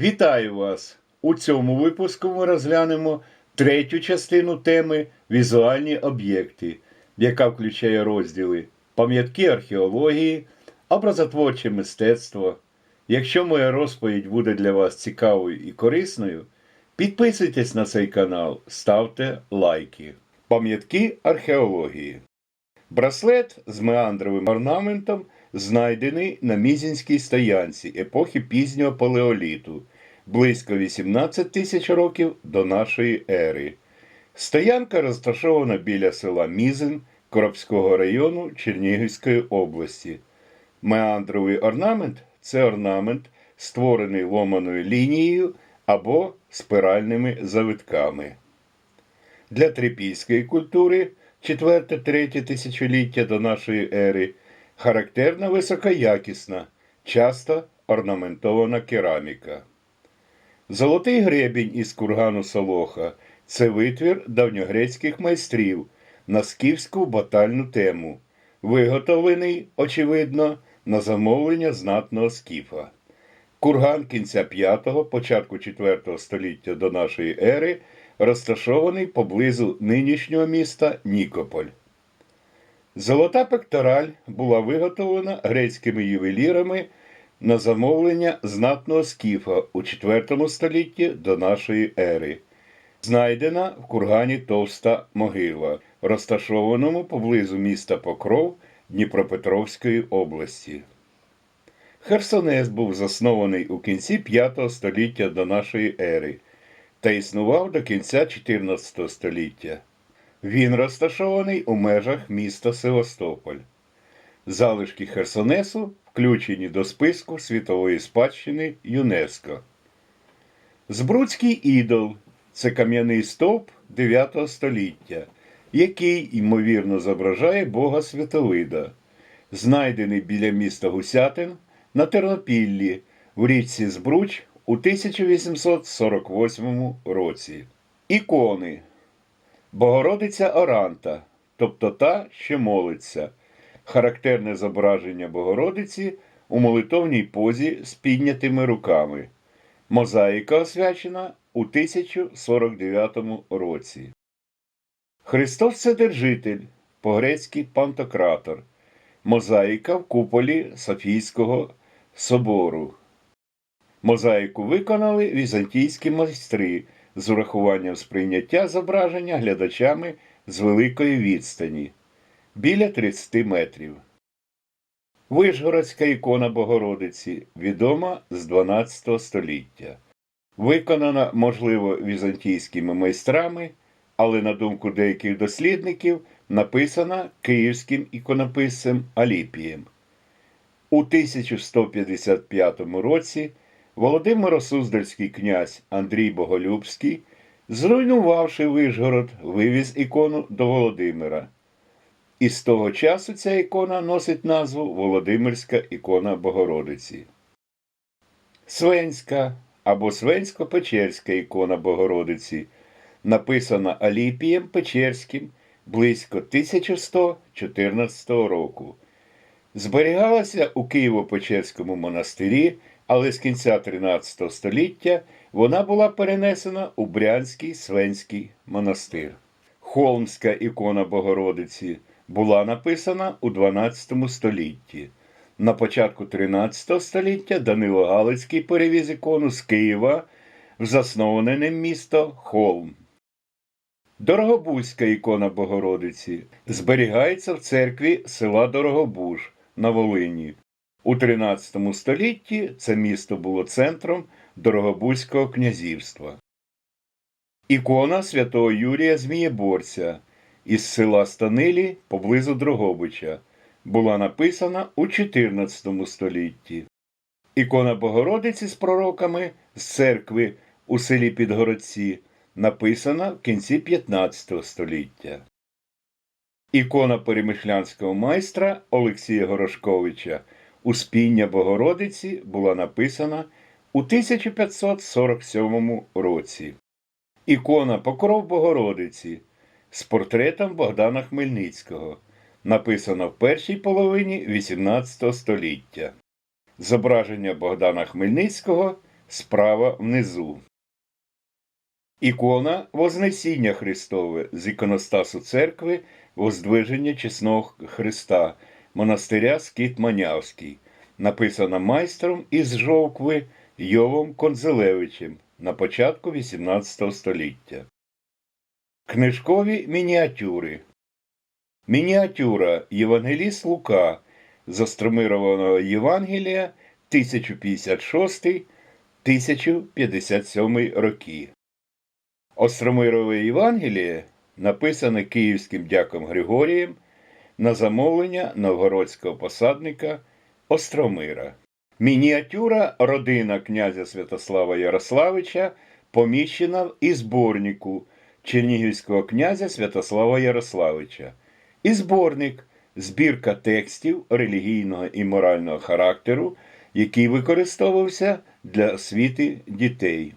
Вітаю вас! У цьому випуску ми розглянемо третю частину теми Візуальні об'єкти, яка включає розділи Пам'ятки археології, образотворче мистецтво. Якщо моя розповідь буде для вас цікавою і корисною, підписуйтесь на цей канал, ставте лайки. Пам'ятки археології. Браслет з меандровим орнаментом знайдений на Мізінській стоянці епохи пізнього палеоліту, близько 18 тисяч років до нашої ери. Стоянка розташована біля села Мізин Коробського району Чернігівської області. Меандровий орнамент це орнамент, створений ломаною лінією або спиральними завитками. Для трипільської культури 4-3 тисячоліття до нашої ери характерна високоякісна, часто орнаментована кераміка. Золотий гребінь із кургану Солоха це витвір давньогрецьких майстрів на скіфську батальну тему, виготовлений, очевидно, на замовлення знатного скіфа. Курган кінця 5-го, початку 4 століття до нашої ери розташований поблизу нинішнього міста Нікополь. Золота пектораль була виготовлена грецькими ювелірами на замовлення знатного скіфа у 4 столітті до нашої ери. Знайдена в кургані товста могила, розташованому поблизу міста Покров Дніпропетровської області. Херсонес був заснований у кінці 5 століття до нашої ери та існував до кінця 14 століття. Він розташований у межах міста Севастополь. Залишки Херсонесу включені до списку світової спадщини ЮНЕСКО. Збруцький ідол це кам'яний стовп 9 століття, який, ймовірно, зображає Бога Святовида, знайдений біля міста Гусятин на Тернопіллі в річці Збруч у 1848 році. Ікони Богородиця Оранта, тобто та, що молиться, характерне зображення Богородиці у молитовній позі з піднятими руками. Мозаїка освячена у 1049 році. Христос Вседержитель, по-грецьки Пантократор. Мозаїка в куполі Софійського собору. Мозаїку виконали візантійські майстри з урахуванням сприйняття зображення глядачами з великої відстані біля 30 метрів. Вишгородська ікона Богородиці відома з 12 століття. Виконана, можливо, візантійськими майстрами, але, на думку деяких дослідників, написана київським іконописцем Аліпієм. У 1155 році Володимир Суздальський князь Андрій Боголюбський, зруйнувавши Вишгород, вивіз ікону до Володимира. І з того часу ця ікона носить назву Володимирська ікона Богородиці. Свенська або Свенсько-Печерська ікона Богородиці, написана Аліпієм Печерським близько 1114 року. Зберігалася у Києво-Печерському монастирі, але з кінця 13 століття вона була перенесена у Брянський Свенський монастир. Холмська ікона Богородиці була написана у 12 столітті. На початку 13 століття Данило Галицький перевіз ікону з Києва в засноване ним місто Холм. Дорогобузька ікона Богородиці зберігається в церкві села Дорогобуж на Волині. У 13 столітті це місто було центром Дорогобузького князівства. Ікона святого Юрія Змієборця із села Станилі поблизу Дрогобича була написана у 14 столітті. Ікона Богородиці з пророками з церкви у селі Підгородці написана в кінці 15 століття. Ікона перемишлянського майстра Олексія Горошковича Успіння Богородиці була написана у 1547 році. Ікона Покров Богородиці з портретом Богдана Хмельницького, написана в першій половині XVIII століття. Зображення Богдана Хмельницького справа внизу. Ікона Вознесіння Христове з іконостасу церкви Воздвиження Чесного Христа монастиря Скіт Манявський, написана майстром із Жовкви Йовом Конзелевичем на початку XVIII століття. Книжкові мініатюри Мініатюра Євангеліст Лука з Остромированого Євангелія 1056-1057 роки. Остромирове Євангеліє написане київським дяком Григорієм на замовлення новгородського посадника Остромира. Мініатюра родина князя Святослава Ярославича поміщена і зборнику Чернігівського князя Святослава Ярославича. І зборник збірка текстів релігійного і морального характеру, який використовувався для освіти дітей.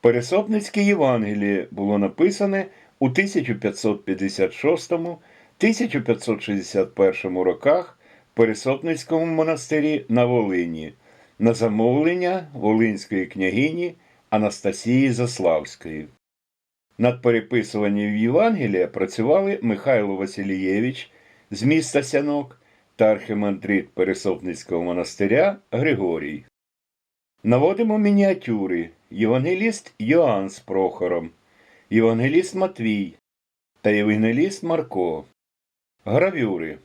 Пересопницьке Євангеліє було написане у 1556-1561 роках в Пересопницькому монастирі на Волині на замовлення Волинської княгині Анастасії Заславської. Над переписуванням Євангелія працювали Михайло Васильєвич з міста Сянок та архимандрит Пересопницького монастиря Григорій. Наводимо мініатюри Євангеліст Йоанн з Прохором, Євангеліст Матвій та Євангеліст Марко. Гравюри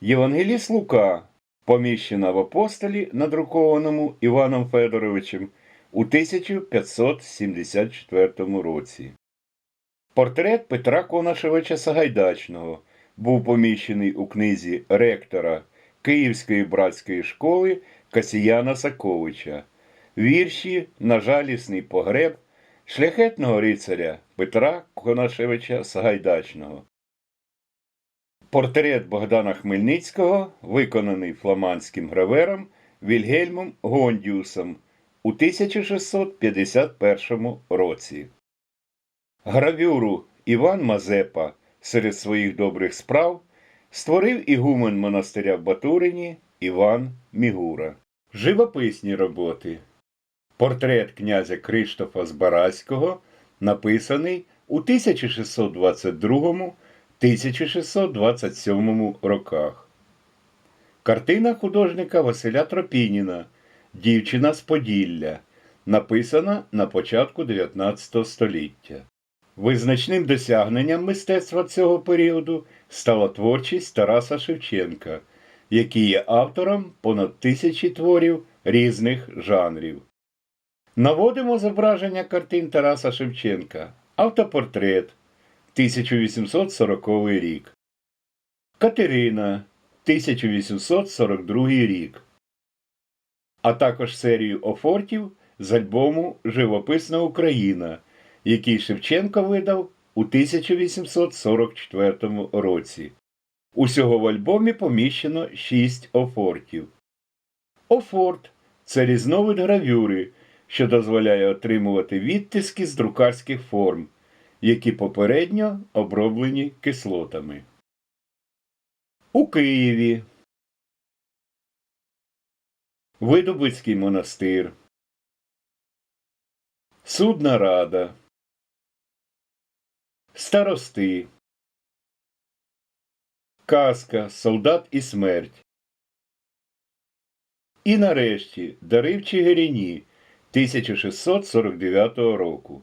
Євангеліст Лука поміщена в апостолі, надрукованому Іваном Федоровичем у 1574 році. Портрет Петра Конашевича Сагайдачного був поміщений у книзі ректора Київської братської школи Касіяна Саковича, вірші на жалісний погреб шляхетного рицаря Петра Конашевича Сагайдачного. Портрет Богдана Хмельницького, виконаний фламандським гравером Вільгельмом Гондіусом у 1651 році. Гравюру Іван Мазепа серед своїх добрих справ створив ігумен монастиря в Батурині Іван Мігура. Живописні роботи. Портрет князя Криштофа Збаразького написаний у 1622-1627 роках. Картина художника Василя Тропініна Дівчина з Поділля, написана на початку 19 століття. Визначним досягненням мистецтва цього періоду стала творчість Тараса Шевченка, який є автором понад тисячі творів різних жанрів. Наводимо зображення картин Тараса Шевченка. Автопортрет 1840 рік. Катерина 1842 рік. А також серію офортів з альбому Живописна Україна, який Шевченко видав у 1844 році. Усього в альбомі поміщено 6 офортів. Офорт це різновид гравюри, що дозволяє отримувати відтиски з друкарських форм, які попередньо оброблені кислотами. У Києві Видобицький монастир. Судна рада. Старости. Казка, солдат і смерть. І нарешті Дари в Чигирині 1649 року.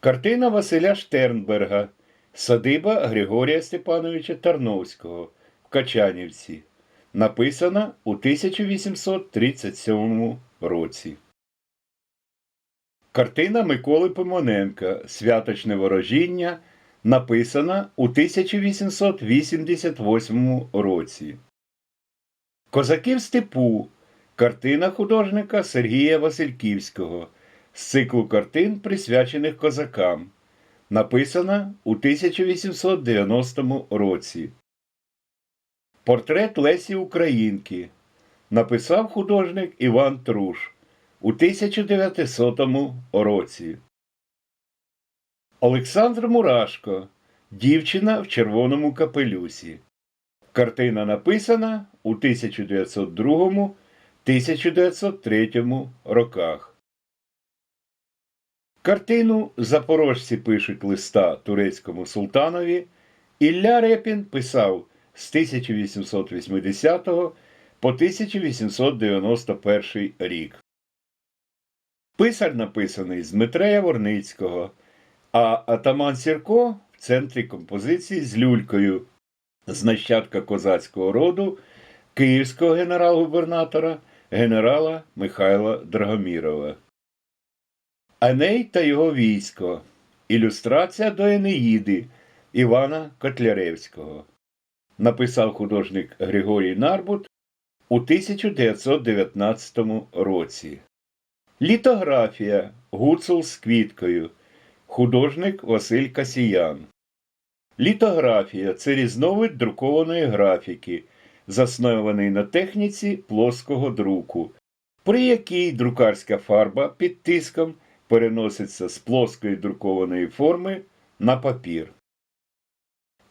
Картина Василя Штернберга Садиба Григорія Степановича Тарновського в Качанівці. Написана у 1837 році. Картина Миколи Пимоненка Святочне ворожіння написана у 1888 році. Козаки в степу. Картина художника Сергія Васильківського з циклу картин, присвячених козакам. Написана у 1890 році. Портрет Лесі Українки. Написав художник Іван Труш у 1900 році. Олександр Мурашко. Дівчина в червоному капелюсі. Картина написана у 1902 1903 роках. Картину Запорожці пишуть листа турецькому султанові Ілля Репін писав з 1880 по 1891 рік. Писар написаний з Дмитра Яворницького, а атаман Сірко в центрі композиції з люлькою з нащадка козацького роду київського генерал-губернатора генерала Михайла Драгомірова. Еней та його військо. Ілюстрація до Енеїди Івана Котляревського. Написав художник Григорій Нарбут у 1919 році. Літографія Гуцул з квіткою. Художник Василь Касіян. Літографія це різновид друкованої графіки, заснований на техніці плоского друку, при якій друкарська фарба під тиском переноситься з плоскої друкованої форми на папір.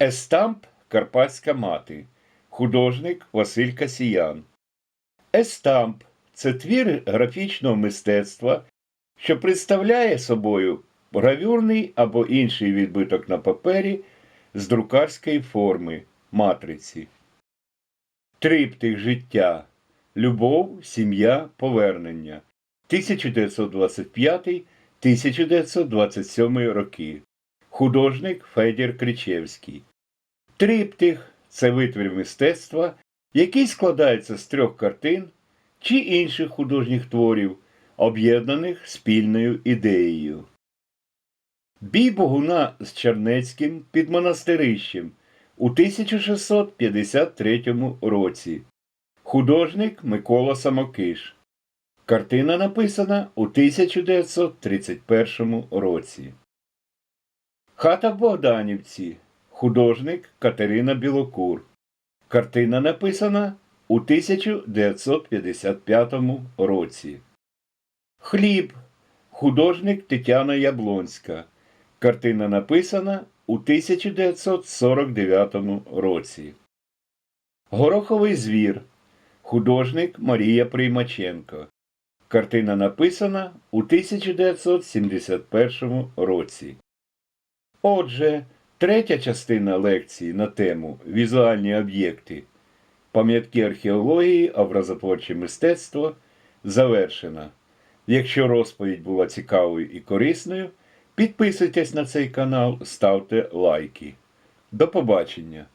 Естамп Карпатська мати. Художник Василь Касіян. Естамп це твір графічного мистецтва, що представляє собою гравюрний або інший відбиток на папері з друкарської форми матриці. Триптих життя. Любов, сім'я, повернення. 1925-1927 роки. Художник Федір Кричевський. Триптих це витвір мистецтва, який складається з трьох картин чи інших художніх творів, об'єднаних спільною ідеєю. Бій Богуна з Чернецьким під монастирищем у 1653 році. Художник Микола Самокиш. Картина написана у 1931 році. Хата в Богданівці. Художник Катерина Білокур. Картина написана у 1955 році. Хліб. Художник Тетяна Яблонська. Картина написана у 1949 році. Гороховий звір. Художник Марія Приймаченко. Картина написана у 1971 році. Отже, третя частина лекції на тему Візуальні об'єкти. Пам'ятки археології, образотворче мистецтво завершена. Якщо розповідь була цікавою і корисною, підписуйтесь на цей канал, ставте лайки. До побачення!